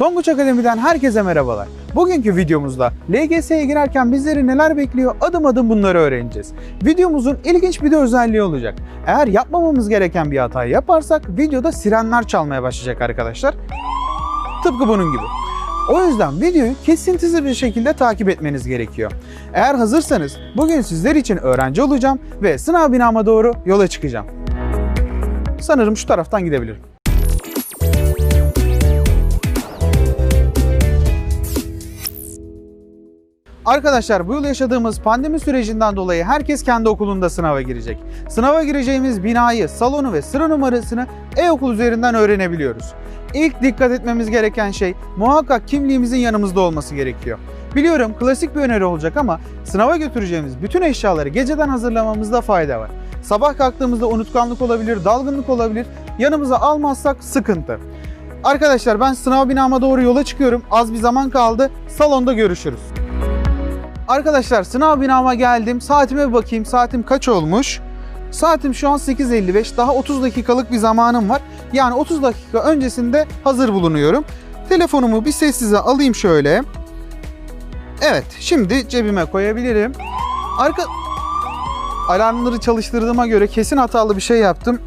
Tonguç Akademi'den herkese merhabalar. Bugünkü videomuzda LGS'ye girerken bizleri neler bekliyor adım adım bunları öğreneceğiz. Videomuzun ilginç bir de özelliği olacak. Eğer yapmamamız gereken bir hatayı yaparsak videoda sirenler çalmaya başlayacak arkadaşlar. Tıpkı bunun gibi. O yüzden videoyu kesintisiz bir şekilde takip etmeniz gerekiyor. Eğer hazırsanız bugün sizler için öğrenci olacağım ve sınav binama doğru yola çıkacağım. Sanırım şu taraftan gidebilirim. Arkadaşlar bu yıl yaşadığımız pandemi sürecinden dolayı herkes kendi okulunda sınava girecek. Sınava gireceğimiz binayı, salonu ve sıra numarasını e-okul üzerinden öğrenebiliyoruz. İlk dikkat etmemiz gereken şey muhakkak kimliğimizin yanımızda olması gerekiyor. Biliyorum klasik bir öneri olacak ama sınava götüreceğimiz bütün eşyaları geceden hazırlamamızda fayda var. Sabah kalktığımızda unutkanlık olabilir, dalgınlık olabilir. Yanımıza almazsak sıkıntı. Arkadaşlar ben sınav binama doğru yola çıkıyorum. Az bir zaman kaldı. Salonda görüşürüz. Arkadaşlar sınav binama geldim. Saatime bir bakayım. Saatim kaç olmuş? Saatim şu an 8.55. Daha 30 dakikalık bir zamanım var. Yani 30 dakika öncesinde hazır bulunuyorum. Telefonumu bir sessize alayım şöyle. Evet, şimdi cebime koyabilirim. Arka alarmları çalıştırdığıma göre kesin hatalı bir şey yaptım.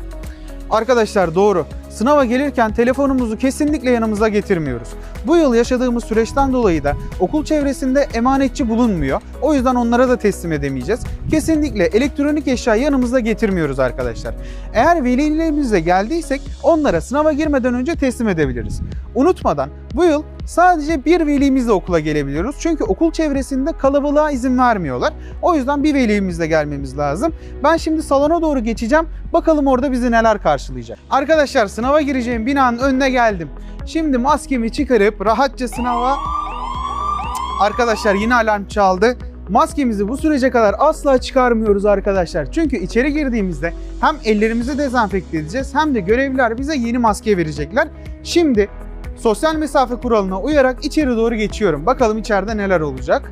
Arkadaşlar doğru. Sınava gelirken telefonumuzu kesinlikle yanımıza getirmiyoruz. Bu yıl yaşadığımız süreçten dolayı da okul çevresinde emanetçi bulunmuyor. O yüzden onlara da teslim edemeyeceğiz. Kesinlikle elektronik eşya yanımızda getirmiyoruz arkadaşlar. Eğer velilerimizle geldiysek onlara sınava girmeden önce teslim edebiliriz. Unutmadan bu yıl sadece bir velimizle okula gelebiliyoruz. Çünkü okul çevresinde kalabalığa izin vermiyorlar. O yüzden bir velimizle gelmemiz lazım. Ben şimdi salona doğru geçeceğim. Bakalım orada bizi neler karşılayacak. Arkadaşlar sınava gireceğim binanın önüne geldim. Şimdi maskemi çıkarıp rahatça sınava... Arkadaşlar yine alarm çaldı. Maskemizi bu sürece kadar asla çıkarmıyoruz arkadaşlar. Çünkü içeri girdiğimizde hem ellerimizi dezenfekte edeceğiz hem de görevliler bize yeni maske verecekler. Şimdi sosyal mesafe kuralına uyarak içeri doğru geçiyorum. Bakalım içeride neler olacak.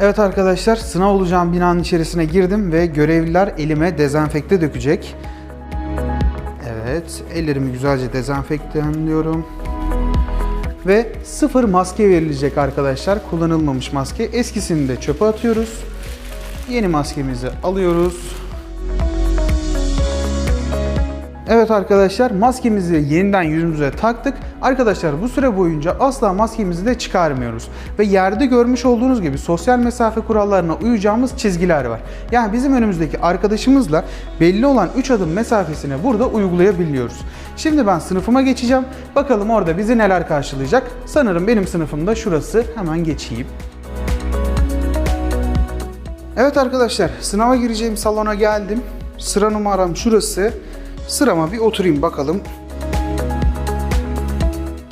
Evet arkadaşlar sınav olacağım binanın içerisine girdim ve görevliler elime dezenfekte dökecek. Evet ellerimi güzelce dezenfektanlıyorum. Ve sıfır maske verilecek arkadaşlar. Kullanılmamış maske. Eskisini de çöpe atıyoruz. Yeni maskemizi alıyoruz. Evet arkadaşlar maskemizi yeniden yüzümüze taktık. Arkadaşlar bu süre boyunca asla maskemizi de çıkarmıyoruz. Ve yerde görmüş olduğunuz gibi sosyal mesafe kurallarına uyacağımız çizgiler var. Yani bizim önümüzdeki arkadaşımızla belli olan 3 adım mesafesini burada uygulayabiliyoruz. Şimdi ben sınıfıma geçeceğim. Bakalım orada bizi neler karşılayacak. Sanırım benim sınıfım da şurası. Hemen geçeyim. Evet arkadaşlar sınava gireceğim salona geldim. Sıra numaram şurası. Sırama bir oturayım bakalım.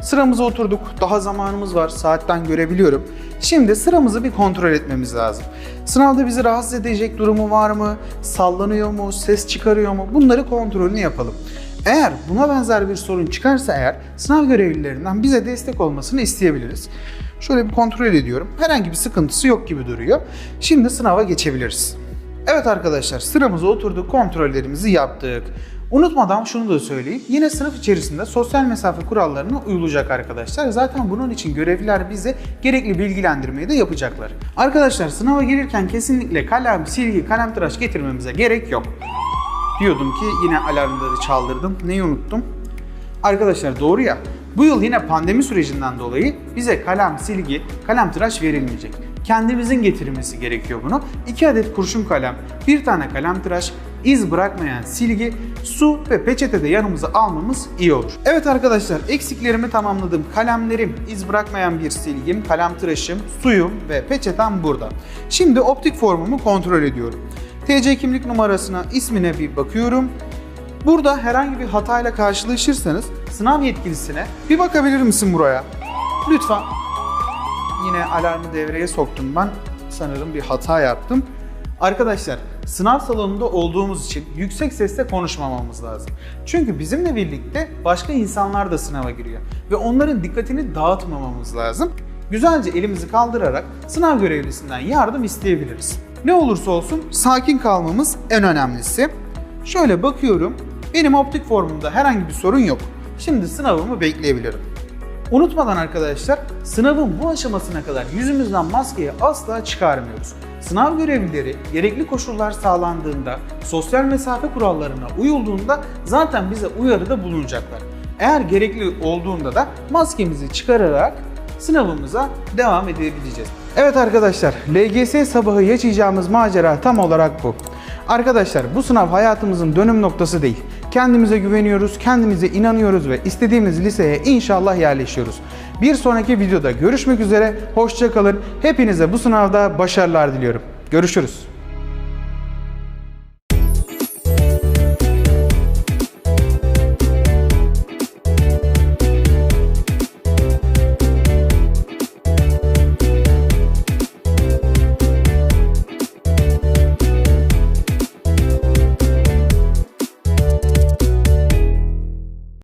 Sıramıza oturduk. Daha zamanımız var. Saatten görebiliyorum. Şimdi sıramızı bir kontrol etmemiz lazım. Sınavda bizi rahatsız edecek durumu var mı? Sallanıyor mu? Ses çıkarıyor mu? Bunları kontrolünü yapalım. Eğer buna benzer bir sorun çıkarsa eğer sınav görevlilerinden bize destek olmasını isteyebiliriz. Şöyle bir kontrol ediyorum. Herhangi bir sıkıntısı yok gibi duruyor. Şimdi sınava geçebiliriz. Evet arkadaşlar sıramıza oturduk, kontrollerimizi yaptık. Unutmadan şunu da söyleyeyim. Yine sınıf içerisinde sosyal mesafe kurallarına uyulacak arkadaşlar. Zaten bunun için görevliler bize gerekli bilgilendirmeyi de yapacaklar. Arkadaşlar sınava gelirken kesinlikle kalem, silgi, kalem tıraş getirmemize gerek yok. Diyordum ki yine alarmları çaldırdım. Neyi unuttum? Arkadaşlar doğru ya. Bu yıl yine pandemi sürecinden dolayı bize kalem, silgi, kalem tıraş verilmeyecek. Kendimizin getirmesi gerekiyor bunu. 2 adet kurşun kalem, bir tane kalem tıraş, iz bırakmayan silgi, su ve peçete de yanımıza almamız iyi olur. Evet arkadaşlar eksiklerimi tamamladım. Kalemlerim, iz bırakmayan bir silgim, kalem tıraşım, suyum ve peçetem burada. Şimdi optik formumu kontrol ediyorum. TC kimlik numarasına, ismine bir bakıyorum. Burada herhangi bir hatayla karşılaşırsanız sınav yetkilisine bir bakabilir misin buraya? Lütfen. Yine alarmı devreye soktum ben. Sanırım bir hata yaptım. Arkadaşlar sınav salonunda olduğumuz için yüksek sesle konuşmamamız lazım. Çünkü bizimle birlikte başka insanlar da sınava giriyor ve onların dikkatini dağıtmamamız lazım. Güzelce elimizi kaldırarak sınav görevlisinden yardım isteyebiliriz. Ne olursa olsun sakin kalmamız en önemlisi. Şöyle bakıyorum. Benim optik formumda herhangi bir sorun yok. Şimdi sınavımı bekleyebilirim. Unutmadan arkadaşlar sınavın bu aşamasına kadar yüzümüzden maskeyi asla çıkarmıyoruz. Sınav görevlileri gerekli koşullar sağlandığında, sosyal mesafe kurallarına uyulduğunda zaten bize uyarıda bulunacaklar. Eğer gerekli olduğunda da maskemizi çıkararak sınavımıza devam edebileceğiz. Evet arkadaşlar, LGS sabahı yaşayacağımız macera tam olarak bu. Arkadaşlar bu sınav hayatımızın dönüm noktası değil. Kendimize güveniyoruz, kendimize inanıyoruz ve istediğimiz liseye inşallah yerleşiyoruz. Bir sonraki videoda görüşmek üzere, hoşça kalın. Hepinize bu sınavda başarılar diliyorum. Görüşürüz.